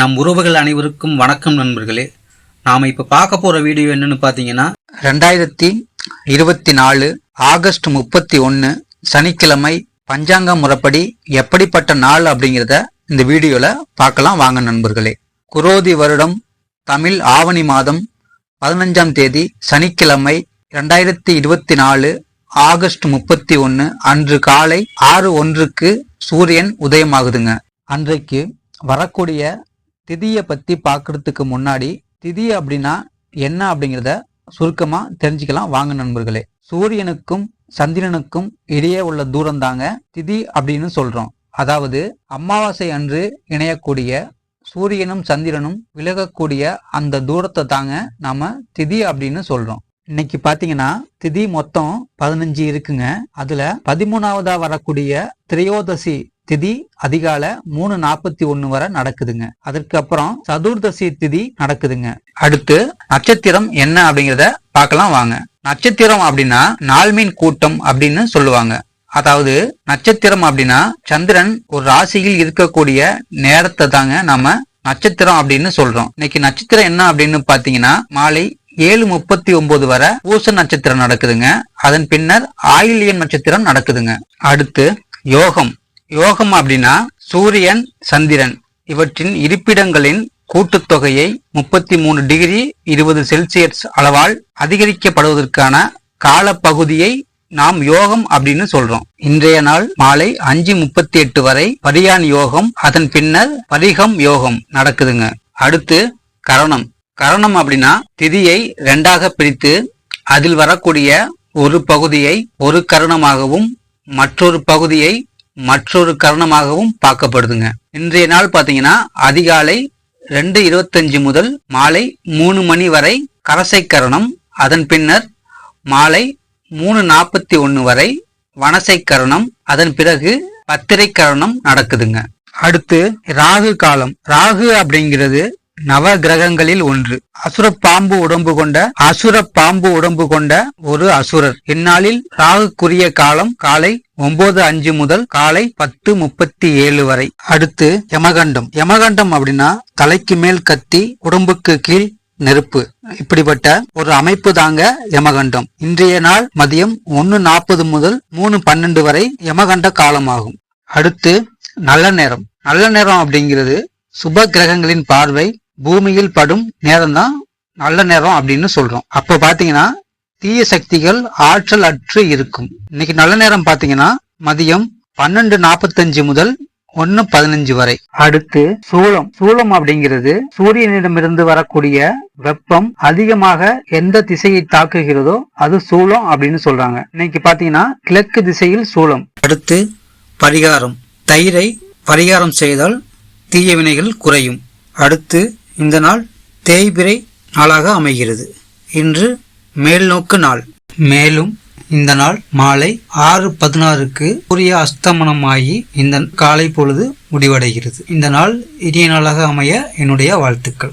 நம் உறவுகள் அனைவருக்கும் வணக்கம் நண்பர்களே. நாம் இப்போ பார்க்க போகிற வீடியோ என்னன்னு பார்த்தீங்கன்னா ரெண்டாயிரத்தி இருபத்தி நாலு ஆகஸ்ட் முப்பத்தி ஒன்று சனிக்கிழமை பஞ்சாங்கம் முறைப்படி எப்படிப்பட்ட நாள் அப்படிங்கிறத இந்த வீடியோவில் பார்க்கலாம். வாங்க நண்பர்களே. குரோதி வருடம் தமிழ் ஆவணி மாதம் பதினஞ்சாம் தேதி சனிக்கிழமை ரெண்டாயிரத்தி இருபத்தி நாலு ஆகஸ்ட் முப்பத்தி ஒன்று அன்று காலை ஆறு ஒன்றுக்கு சூரியன் உதயமாகுதுங்க. அன்றைக்கு வரக்கூடிய திதியை பத்தி பார்க்குறதுக்கு முன்னாடி திதி அப்படின்னா என்ன அப்படிங்கிறத சுருக்கமா தெரிஞ்சுக்கலாம். வாங்க நண்பர்களே. சூரியனுக்கும் சந்திரனுக்கும் இடையே உள்ள தூரம் தாங்க திதி அப்படின்னு சொல்றோம். அதாவது அமாவாசை அன்று இணையக்கூடிய சூரியனும் சந்திரனும் விலகக்கூடிய அந்த தூரத்தை தாங்க நாம திதி அப்படின்னு சொல்றோம். இன்னைக்கு பாத்தீங்கன்னா திதி மொத்தம் பதினஞ்சு இருக்குங்க. அதுல பதிமூணாவதா வரக்கூடிய திரையோதசி திதி அதிகாலை மூணு நாற்பத்தி ஒண்ணு வரை நடக்குதுங்க. அதற்கு அப்புறம் சதுர்தசி திதி நடக்குதுங்க. அடுத்து நட்சத்திரம் என்ன அப்படிங்கிறத பார்க்கலாம் வாங்க. நட்சத்திரம் அப்படின்னா நாள்மீன் கூட்டம் அப்படின்னு சொல்லுவாங்க. அதாவது நட்சத்திரம் அப்படின்னா சந்திரன் ஒரு ராசியில் இருக்கக்கூடிய நேரத்தை தாங்க நாம நட்சத்திரம் அப்படின்னு சொல்றோம். இன்னைக்கு நட்சத்திரம் என்ன அப்படின்னு பாத்தீங்கன்னா மாலை ஏழு முப்பத்தி ஒன்பது வரை பூச நட்சத்திரம் நடக்குதுங்க. அதன் பின்னர் ஆயில்யம் நட்சத்திரம் நடக்குதுங்க. அடுத்து யோகம். யோகம் அப்படின்னா சூரியன் சந்திரன். இவற்றின் இருப்பிடங்களின் கூட்டுத்தொகையை முப்பத்தி மூணு டிகிரி இருபது செல்சியஸ் அளவால் அதிகரிக்கப்படுவதற்கான காலப்பகுதியை நாம் யோகம் அப்படின்னு சொல்றோம். இன்றைய நாள் மாலை அஞ்சு முப்பத்தி எட்டு வரை பரியான் யோகம் அதன் பின்னர் பரிகம் யோகம் நடக்குதுங்க. அடுத்து கரணம். கரணம் அப்படின்னா திதியை ரெண்டாக பிரித்து அதில் வரக்கூடிய ஒரு பகுதியை ஒரு கரணமாகவும் மற்றொரு பகுதியை மற்றொரு கரணமாகவும் பார்க்கப்படுதுங்க. இன்றைய நாள் பாத்தீங்கன்னா அதிகாலை ரெண்டு இருபத்தஞ்சு முதல் மாலை மூணு மணி வரை கரசை கரணம் அதன் பின்னர் மாலை மூணு நாற்பத்தி ஒன்று வரை வனசை கரணம் அதன் பிறகு பத்திரை கரணம் நடக்குதுங்க. அடுத்து ராகு காலம். ராகு அப்படிங்கிறது நவ கிரகங்களில் ஒன்று. அசுர பாம்பு உடம்பு கொண்ட அசுர பாம்பு உடம்பு கொண்ட ஒரு அசுரர். இந்நாளில் ராகுக்குரிய காலம் காலை ஒன்பது அஞ்சு முதல் காலை பத்து முப்பத்தி ஏழு வரை. அடுத்து யமகண்டம். யமகண்டம் அப்படின்னா தலைக்கு மேல் கத்தி உடம்புக்கு கீழ் நெருப்பு. இப்படிப்பட்ட ஒரு அமைப்பு தாங்க யமகண்டம். இன்றைய நாள் மதியம் ஒன்னு நாற்பது முதல் மூணு பன்னெண்டு வரை யமகண்ட காலமாகும். அடுத்து நல்ல நேரம். நல்ல நேரம் அப்படிங்கிறது சுப கிரகங்களின் பார்வை பூமியில் படும் நேரம் தான் நல்ல நேரம் அப்படின்னு சொல்றோம். அப்போ பாத்தீங்கன்னா தீய சக்திகள் ஆற்றல் அற்று இருக்கும். இன்னைக்கு நல்ல நேரம் பாத்தீங்கன்னா மதியம் பன்னெண்டு நாற்பத்தஞ்சு முதல் ஒன்னு பதினஞ்சு வரை. அடுத்து சூளம் சூளம் அப்படிங்கிறது சூரியனிடமிருந்து வரக்கூடிய வெப்பம் அதிகமாக எந்த திசையை தாக்குகிறதோ அது சூளம் அப்படின்னு சொல்றாங்க. இன்னைக்கு பாத்தீங்கன்னா கிழக்கு திசையில் சூளம் அடுத்து பரிகாரம். தயிரை பரிகாரம் செய்தால் தீய வினைகள் குறையும். அடுத்து இந்த நாள் தேய்பிரை நாளாக அமைகிறது. இன்று மேல்நோக்கு நாள். மேலும் இந்த நாள் மாலை ஆறு பதினாறுக்கு சூரிய அஸ்தமனமாகி இந்த காலை பொழுது முடிவடைகிறது. இந்த நாள் இனிய நாளாக அமைய என்னுடைய வாழ்த்துக்கள்.